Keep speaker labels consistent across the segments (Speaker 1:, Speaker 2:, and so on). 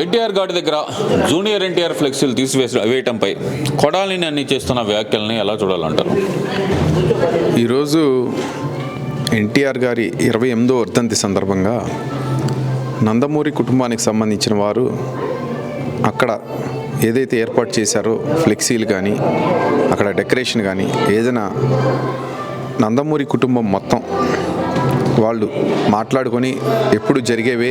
Speaker 1: ఎన్టీఆర్ ఘాట్ దగ్గర జూనియర్ ఎన్టీఆర్ ఫ్లెక్సీలు తీసివేసి వేయటంపై కొడాలిని అన్ని చేస్తున్న వ్యాఖ్యల్ని ఎలా చూడాలంటారు?
Speaker 2: ఈరోజు ఎన్టీఆర్ గారి ఇరవై ఎనిమిదో వర్ధంతి సందర్భంగా నందమూరి కుటుంబానికి సంబంధించిన వారు అక్కడ ఏదైతే ఏర్పాటు చేశారో ఫ్లెక్సీలు కానీ అక్కడ డెకరేషన్ కానీ ఏదైనా నందమూరి కుటుంబం మొత్తం వాళ్ళు మాట్లాడుకొని ఎప్పుడు జరిగేవే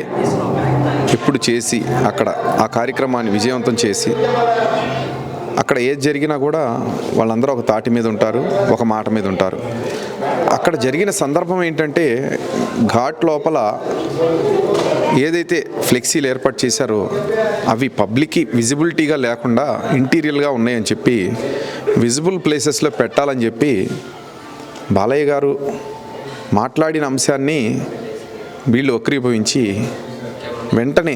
Speaker 2: ఎప్పుడు చేసి అక్కడ ఆ కార్యక్రమాన్ని విజయవంతం చేసి అక్కడ ఏది జరిగినా కూడా వాళ్ళందరూ ఒక తాటి మీద ఉంటారు ఒక మాట మీద ఉంటారు. అక్కడ జరిగిన సందర్భం ఏంటంటే ఘాట్ లోపల ఏదైతే ఫ్లెక్సీలు ఏర్పాటు చేశారో అవి పబ్లిక్కి విజిబిలిటీగా లేకుండా ఇంటీరియల్గా ఉన్నాయని చెప్పి విజిబుల్ ప్లేసెస్లో పెట్టాలని చెప్పి బాలయ్య గారు మాట్లాడిన అంశాన్ని వీళ్ళు వక్రీభవించి వెంటనే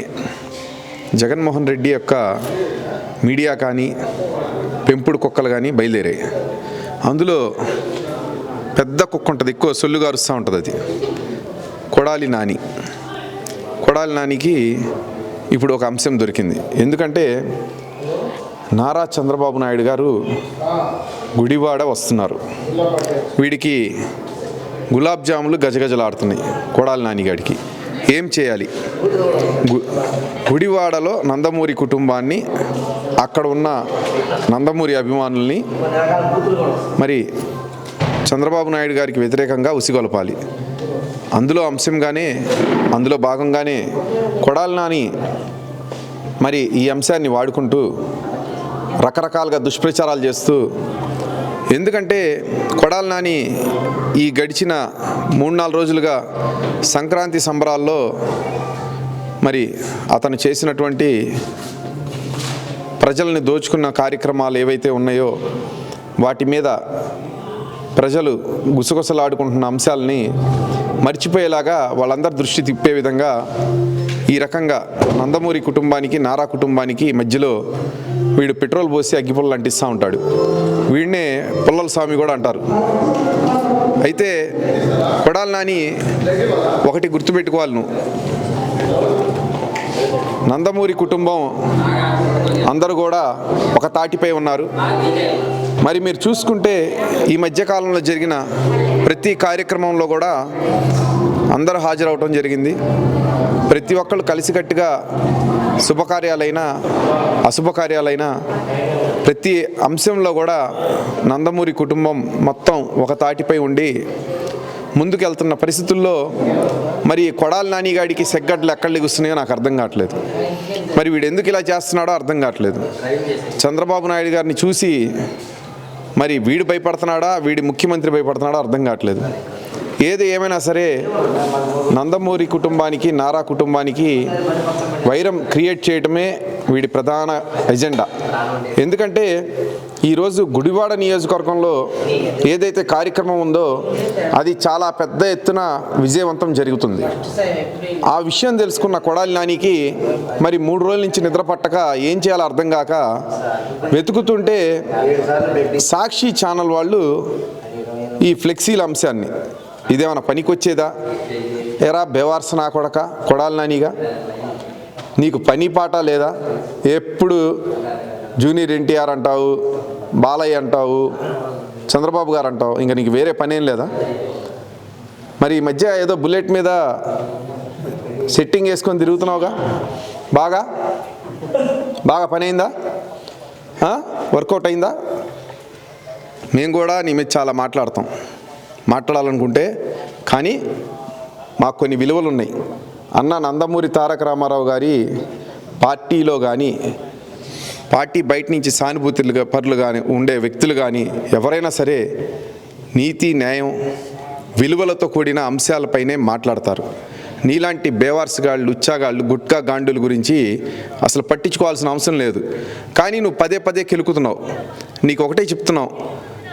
Speaker 2: జగన్మోహన్ రెడ్డి యొక్క మీడియా కానీ పెంపుడు కుక్కలు కానీ బయలుదేరాయి. అందులో పెద్ద కుక్క ఉంటుంది ఎక్కువ సొల్లుగా అరుస్తూ ఉంటుంది అది. కొడాలి నాని. కొడాలి నానికి ఇప్పుడు ఒక అంశం దొరికింది. ఎందుకంటే నారా చంద్రబాబు నాయుడు గారు గుడివాడ వస్తున్నారు. వీడికి గులాబ్ జాములు గజగజలాడుతున్నాయి కొడాలి నానిగాడికి ఏం చేయాలి? గు- గుడివాడలో నందమూరి కుటుంబాన్ని అక్కడ ఉన్న నందమూరి అభిమానుల్ని మరి చంద్రబాబు నాయుడు గారికి వ్యతిరేకంగా ఉసిగొలపాలి. అందులో అంశంగానే అందులో భాగంగానే కొడాలి నాని మరి ఈ అంశాన్ని వాడుకుంటూ రకరకాలుగా దుష్ప్రచారాలు చేస్తూ ఎందుకంటే కొడాల నాని ఈ గడిచిన మూడు నాలుగు రోజులుగా సంక్రాంతి సంబరాల్లో మరి అతను చేసినటువంటి ప్రజల్ని దోచుకున్న కార్యక్రమాలు ఏవైతే ఉన్నాయో వాటి మీద ప్రజలు గుసగుసలాడుకుంటున్న అంశాలని మర్చిపోయేలాగా వాళ్ళందరి దృష్టి తిప్పే విధంగా ఈ రకంగా నందమూరి కుటుంబానికి నారా కుటుంబానికి మధ్యలో వీడు పెట్రోల్ పోసి అగ్గిపుల్లలు అంటిస్తూ ఉంటాడు. వీడినే పుల్లల స్వామి కూడా అంటారు. అయితే కొడాలి నాని ఒకటి గుర్తుపెట్టుకోవాలి నువ్వు నందమూరి కుటుంబం అందరూ కూడా ఒక తాటిపై ఉన్నారు. మరి మీరు చూసుకుంటే ఈ మధ్యకాలంలో జరిగిన ప్రతి కార్యక్రమంలో కూడా అందరూ హాజరవటం జరిగింది. ప్రతి ఒక్కళ్ళు కలిసికట్టుగా శుభకార్యాలైనా అశుభకార్యాలైనా ప్రతి అంశంలో కూడా నందమూరి కుటుంబం మొత్తం ఒక తాటిపై ఉండి ముందుకెళ్తున్న పరిస్థితుల్లో మరి కొడాల నానిగాడికి సెగ్గట్లు ఎక్కడ లెగుస్తున్నాయో నాకు అర్థం కావట్లేదు. మరి వీడు ఎందుకు ఇలా చేస్తున్నాడో అర్థం కావట్లేదు. చంద్రబాబు నాయుడు గారిని చూసి మరి వీడు భయపడుతున్నాడా వీడి ముఖ్యమంత్రి భయపడుతున్నాడా అర్థం కావట్లేదు. ఏది ఏమైనా సరే నందమూరి కుటుంబానికి నారా కుటుంబానికి వైరం క్రియేట్ చేయటమే వీడి ప్రధాన ఎజెండా. ఎందుకంటే ఈరోజు గుడివాడ నియోజకవర్గంలో ఏదైతే కార్యక్రమం ఉందో అది చాలా పెద్ద ఎత్తున విజయవంతం జరుగుతుంది. ఆ విషయం తెలుసుకున్న కొడాలి నానికి మరి మూడు రోజుల నుంచి నిద్ర పట్టక ఏం చేయాలో అర్థం కాక వెతుకుతుంటే సాక్షి ఛానల్ వాళ్ళు ఈ ఫ్లెక్సీల అంశాన్ని ఇదేమైనా పనికొచ్చేదా? ఎరా బేవార్స నా కొడక కొడాలి నానిగా? నీకు పని పాట లేదా? ఎప్పుడు జూనియర్ ఎన్టీఆర్ అంటావు బాలయ్య అంటావు చంద్రబాబు గారు అంటావు ఇంకా నీకు వేరే పని ఏం లేదా? మరి ఈ మధ్య ఏదో బుల్లెట్ మీద సెట్టింగ్ వేసుకొని తిరుగుతున్నావుగా? బాగా? బాగా పని అయిందా వర్కౌట్ అయిందా? మేము కూడా నీ మీద చాలా మాట్లాడతాం. మాట్లాడాలనుకుంటే కానీ మాకు కొన్ని విలువలు ఉన్నాయి. అన్న నందమూరి తారక రామారావు గారి పార్టీలో కానీ పార్టీ బయట నుంచి సానుభూతులుగా పరులు కానీ ఉండే వ్యక్తులు కానీ ఎవరైనా సరే నీతి న్యాయం విలువలతో కూడిన అంశాలపైనే మాట్లాడతారు. నీలాంటి బేవార్స్గాళ్ళు ఉచ్చాగాళ్ళు గుట్కా గాండుల గురించి అసలు పట్టించుకోవాల్సిన అవసరం లేదు. కానీ నువ్వు పదే పదే కెలుకుతున్నావు. నీకు ఒకటే చెప్తున్నావు.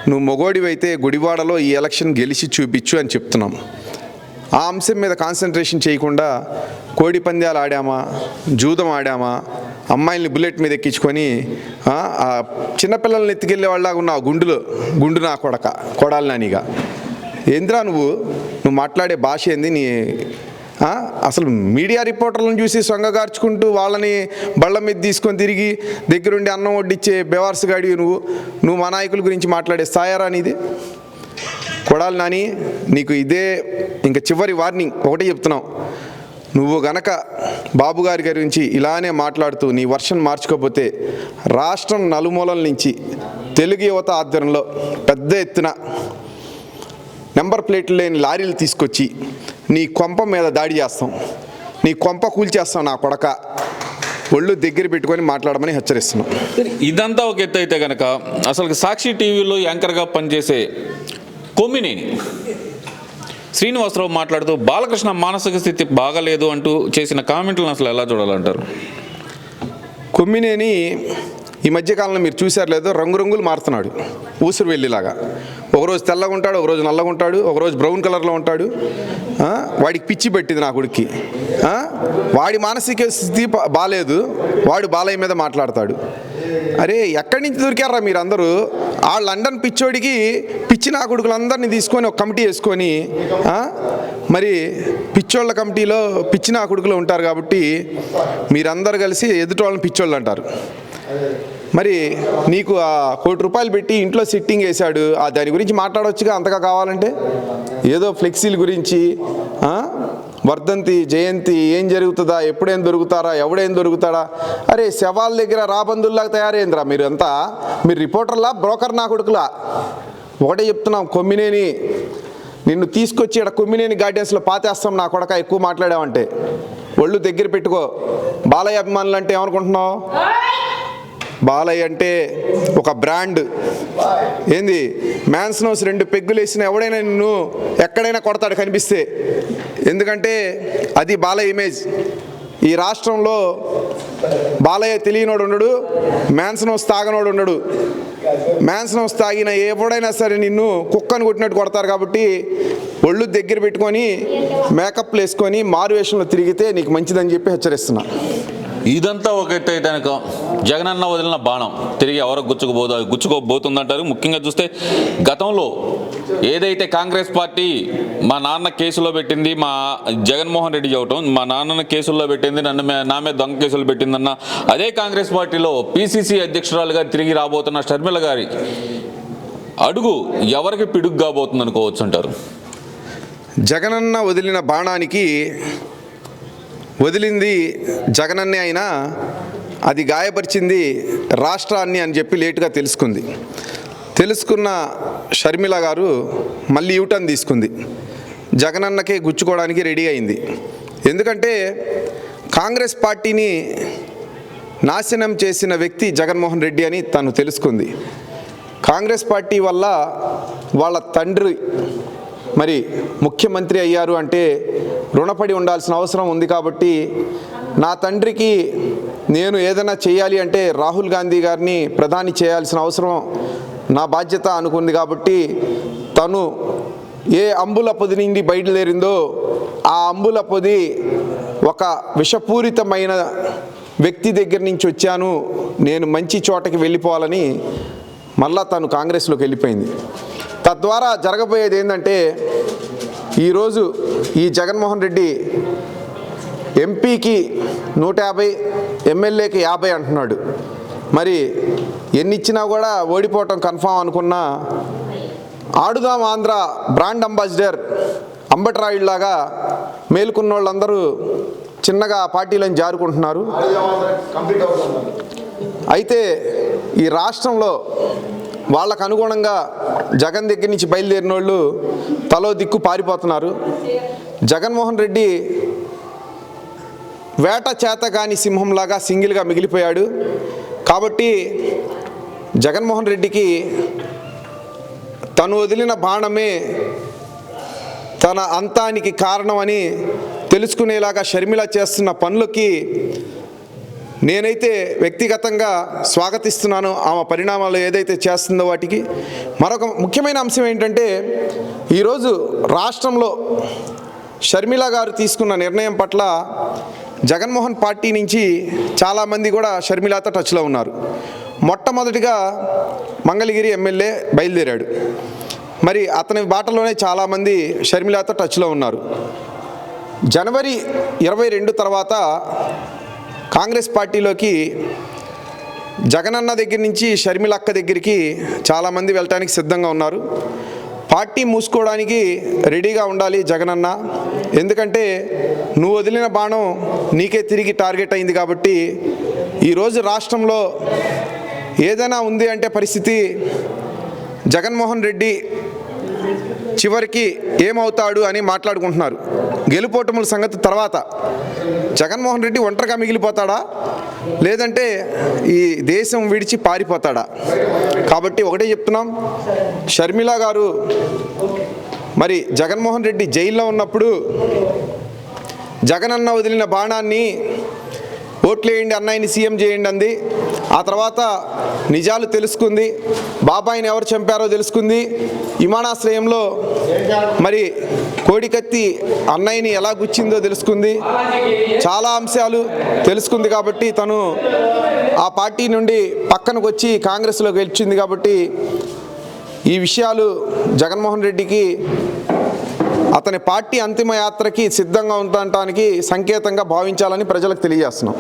Speaker 2: నువ్వు మొగోడివైతే గుడివాడలో ఈ ఎలక్షన్ గెలిచి చూపించు అని చెప్తున్నాం. ఆ అంశం మీద కాన్సన్ట్రేషన్ చేయకుండా కోడి పందాలు ఆడామా జూదం ఆడామా అమ్మాయిల్ని బుల్లెట్ మీద ఎక్కించుకొని ఆ, చిన్నపిల్లల్ని ఎత్తుకెళ్ళే వాళ్ళగా ఉన్న ఆ గుండులో గుండు నా కొడక కొడాలి నానిగా. ఏంద్రా నువ్వు? నువ్వు మాట్లాడే భాష ఏంది నీ? అసలు మీడియా రిపోర్టర్లను చూసి సొంగగార్చుకుంటూ వాళ్ళని బళ్ళ మీద తీసుకొని తిరిగి దగ్గరుండి అన్నం వడ్డిచ్చే బెవార్స్ గాడి నువ్వు. నువ్వు మా నాయకుల గురించి మాట్లాడే స్థాయారా నీది? కొడాలి నాని నీకు ఇదే ఇంకా చివరి వార్నింగ్. ఒకటే చెప్తున్నాం. నువ్వు గనక బాబు గారి గురించి ఇలానే మాట్లాడుతూ నీ వర్షన్ మార్చుకోకపోతే రాష్ట్రం నలుమూలల నుంచి తెలుగు యువత ఆధ్వర్యంలో పెద్ద ఎత్తున నెంబర్ ప్లేట్లు లేని లారీలు తీసుకొచ్చి నీ కొంప మీద దాడి చేస్తాం. నీ కొంప కూల్చేస్తాం నా కొడక. ఒళ్ళు దగ్గర పెట్టుకొని మాట్లాడమని హెచ్చరిస్తున్నాం.
Speaker 1: ఇదంతా ఒక ఎత్తు అయితే కనుక అసలు సాక్షి టీవీలో యాంకర్గా పనిచేసే కొమ్మినేని. శ్రీనివాసరావు మాట్లాడుతూ బాలకృష్ణ మానసిక స్థితి బాగలేదు అంటూ చేసిన కామెంట్లను అసలు ఎలా చూడాలంటారు?
Speaker 2: కొమ్మినేని ఈ మధ్యకాలంలో మీరు చూశారు లేదో రంగురంగులు మారుతున్నాడు. ఊసురు వెళ్ళిలాగా ఒకరోజు తెల్లగా ఉంటాడు ఒకరోజు నల్లగా ఉంటాడు ఒకరోజు బ్రౌన్ కలర్లో ఉంటాడు. వాడికి పిచ్చి పెట్టింది నా కొడుక్కి. వాడి మానసిక స్థితి బాగాలేదు వాడు బాలయ్య మీద మాట్లాడతాడు. అరే ఎక్కడి నుంచి దొరికారా అందరూ ఆ లండన్ పిచ్చోడికి పిచ్చి నా కొడుకులందరినీ తీసుకొని ఒక కమిటీ వేసుకొని మరి పిచ్చోళ్ళ కమిటీలో పిచ్చి నా కొడుకులు ఉంటారు కాబట్టి మీరందరూ కలిసి ఎదుటోళ్ళని పిచ్చోళ్ళు అంటారు. మరి నీకు ఆ కోటి రూపాయలు పెట్టి ఇంట్లో సిట్టింగ్ వేశాడు ఆ దాని గురించి మాట్లాడవచ్చుగా అంతగా కావాలంటే? ఏదో ఫ్లెక్సీల గురించి వర్ధంతి జయంతి ఏం జరుగుతుందా ఎప్పుడేం దొరుకుతారా ఎవడేం దొరుకుతాడా? అరే శవాల దగ్గర రాబందుల్లాగా తయారైందిరా మీరు అంతా మీరు రిపోర్టర్లా బ్రోకర్ నా కొడుకులా? ఒకటే చెప్తున్నాం కొమ్మినేని. నిన్ను తీసుకొచ్చి ఇక్కడ కొమ్మినేని గార్డెన్స్లో పాతేస్తాం నా కొడక ఎక్కువ మాట్లాడావంటే. ఒళ్ళు దగ్గర పెట్టుకో. బాలయ్య అభిమానులు అంటే ఏమనుకుంటున్నావు? బాలయ్య అంటే ఒక బ్రాండ్. ఏంది? మ్యాన్స్ నోస్ రెండు పెగ్గులు వేసిన ఎవడైనా నిన్ను ఎక్కడైనా కొడతాడు కనిపిస్తే. ఎందుకంటే అది బాలయ్య ఇమేజ్. ఈ రాష్ట్రంలో బాలయ్య తెలియనోడు ఉండడు మ్యాన్స్ నోస్ తాగనోడు ఉండడు. మ్యాన్స్ నోస్ తాగిన ఎవడైనా సరే నిన్ను కుక్కను కొట్టినట్టు కొడతారు కాబట్టి ఒళ్ళు దగ్గర పెట్టుకొని మేకప్లు వేసుకొని మారు వేషంలో తిరిగితే నీకు మంచిదని చెప్పి హెచ్చరిస్తున్నా.
Speaker 1: ఇదంతా ఒక ఎత్తు జగన్ అన్న జగనన్న వదిలిన బాణం. తిరిగి ఎవరు గుచ్చుకుపోదు గుచ్చుకోబోతుందంటారు. ముఖ్యంగా చూస్తే గతంలో ఏదైతే కాంగ్రెస్ పార్టీ మా నాన్న కేసులో పెట్టింది మా జగన్మోహన్ రెడ్డి చెప్పటం మా నాన్నను కేసుల్లో పెట్టింది నన్ను నా మీద దొంగ కేసులు పెట్టిందన్న అదే కాంగ్రెస్ పార్టీలో పిసిసి అధ్యక్షురాలుగా తిరిగి రాబోతున్న షర్మిల గారి అడుగు ఎవరికి పిడుగ్గా పోతుంది అనుకోవచ్చు అంటారు?
Speaker 2: జగనన్న వదిలిన బాణానికి వదిలింది జగనన్నే అయినా అది గాయపరిచింది రాష్ట్రాన్ని అని చెప్పి లేటుగా తెలుసుకుంది. తెలుసుకున్న షర్మిల గారు మళ్ళీ యూటర్న్ తీసుకుంది. జగనన్నకే గుచ్చుకోవడానికి రెడీ అయింది. ఎందుకంటే కాంగ్రెస్ పార్టీని నాశనం చేసిన వ్యక్తి జగన్మోహన్ రెడ్డి అని తను తెలుసుకుంది. కాంగ్రెస్ పార్టీ వల్ల వాళ్ళ తండ్రి మరి ముఖ్యమంత్రి అయ్యారు అంటే రుణపడి ఉండాల్సిన అవసరం ఉంది కాబట్టి నా తండ్రికి నేను ఏదైనా చేయాలి అంటే రాహుల్ గాంధీ గారిని ప్రధాని చేయాల్సిన అవసరం నా బాధ్యత అనుకుంది కాబట్టి తను ఏ అంబుల పొది నుండి బయలుదేరిందో ఆ అంబుల పొది ఒక విషపూరితమైన వ్యక్తి దగ్గర నుంచి వచ్చాను. నేను మంచి చోటకి వెళ్ళిపోవాలని మళ్ళా తను కాంగ్రెస్లోకి వెళ్ళిపోయింది. తద్వారా జరగబోయేది ఏంటంటే ఈరోజు ఈ జగన్మోహన్ రెడ్డి ఎంపీకి నూట యాభై ఎమ్మెల్యేకి యాభై అంటున్నాడు. మరి ఎన్నిచ్చినా కూడా ఓడిపోవటం కన్ఫామ్ అనుకున్నా ఆడుదాం ఆంధ్ర బ్రాండ్ అంబాసిడర్ అంబట్రాయుళ్ళాగా మేలుకున్న వాళ్ళందరూ చిన్నగా పార్టీలను జారుకుంటున్నారు. అయితే ఈ రాష్ట్రంలో వాళ్ళకు అనుగుణంగా జగన్ దగ్గర నుంచి బయలుదేరిన వాళ్ళు తలో దిక్కు పారిపోతున్నారు. జగన్మోహన్ రెడ్డి వేట చేత కాని సింహంలాగా సింగిల్గా మిగిలిపోయాడు. కాబట్టి జగన్మోహన్ రెడ్డికి తను వదిలిన బాణమే తన అంతానికి కారణమని తెలుసుకునేలాగా షర్మిల చేస్తున్న పనులకి నేనైతే వ్యక్తిగతంగా స్వాగతిస్తున్నాను. ఆమె పరిణామాలు ఏదైతే చేస్తుందో వాటికి. మరొక ముఖ్యమైన అంశం ఏంటంటే ఈరోజు రాష్ట్రంలో షర్మిల గారు తీసుకున్న నిర్ణయం పట్ల జగన్మోహన్ పార్టీ నుంచి చాలామంది కూడా షర్మిలతో టచ్లో ఉన్నారు. మొట్టమొదటిగా మంగళగిరి ఎమ్మెల్యే బయలుదేరాడు. మరి అతని బాటలోనే చాలామంది షర్మిలతో టచ్లో ఉన్నారు. జనవరి ఇరవై రెండు తర్వాత కాంగ్రెస్ పార్టీలోకి జగనన్న దగ్గర నుంచి షర్మిల అక్క దగ్గరికి చాలామంది వెళ్ళటానికి సిద్ధంగా ఉన్నారు. పార్టీ మూసుకోవడానికి రెడీగా ఉండాలి జగనన్న. ఎందుకంటే నువ్వు వదిలిన బాణం నీకే తిరిగి టార్గెట్ అయింది కాబట్టి ఈరోజు రాష్ట్రంలో ఏదైనా ఉంది అంటే పరిస్థితి జగన్మోహన్ రెడ్డి చివరికి ఏమవుతాడు అని మాట్లాడుకుంటున్నారు. గెలుపోటముల సంగతి తర్వాత. జగన్మోహన్ రెడ్డి ఒంటరిగా మిగిలిపోతాడా? లేదంటే ఈ దేశం విడిచి పారిపోతాడా? కాబట్టి ఒకటే చెప్తున్నాం. షర్మిల గారు మరి జగన్మోహన్ రెడ్డి జైల్లో ఉన్నప్పుడు జగనన్న వదిలిన బాణాన్ని ఓట్లేయండి అన్నయ్యని సీఎం చేయండి అంది. ఆ తర్వాత నిజాలు తెలుసుకుంది. బాబాయిని ఎవరు చంపారో తెలుసుకుంది. విమానాశ్రయంలో మరి కోడికత్తి అన్నయ్యని ఎలా గుచ్చిందో తెలుసుకుంది. చాలా అంశాలు తెలుసుకుంది కాబట్టి తను ఆ పార్టీ నుండి పక్కనకు వచ్చి కాంగ్రెస్లో గెలిచింది కాబట్టి ఈ విషయాలు జగన్మోహన్ రెడ్డికి అతని పార్టీ అంతిమ యాత్రకి సిద్ధంగా ఉండటానికి సంకేతంగా భావించాలని ప్రజలకు తెలియజేస్తున్నాం.